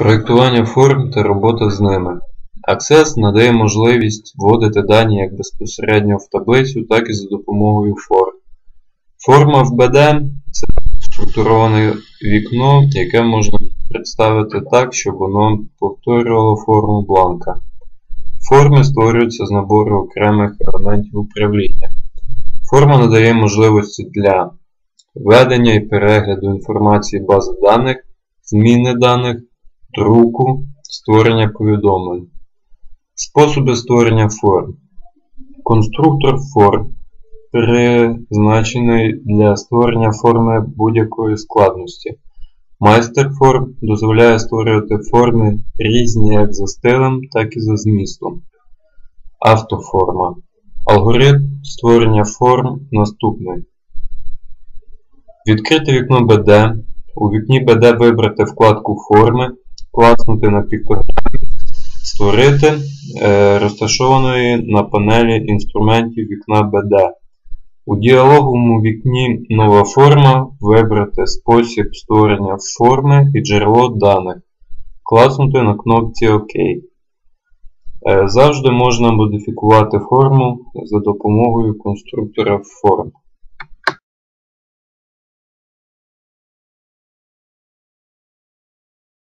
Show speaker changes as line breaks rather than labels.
Проєктування форм та робота з ними. Access надає можливість вводити дані як безпосередньо в таблицю, так і за допомогою форм. Форма в BD це структуроване вікно, яке можна представити так, щоб воно повторювало форму бланка. Форми створюються з набору окремих елементів управління. Форма надає можливості для ведення і перегляду інформації бази даних, зміни даних, друку, створення повідомлень. Способи створення форм. Конструктор форм призначений для створення форми будь-якої складності. Майстер форм дозволяє створювати форми різні як за стилем, так і за змістом. Автоформа. Алгоритм створення форм наступний. Відкрити вікно BD. У вікні BD вибрати вкладку Форми, класнути на піктограмі, створити е, розташованої на панелі інструментів вікна BD. У діалоговому вікні Нова форма вибрати спосіб створення форми і джерело даних. Класнути на кнопці ОК. Е, Завжди можна модифікувати форму за допомогою конструктора форм.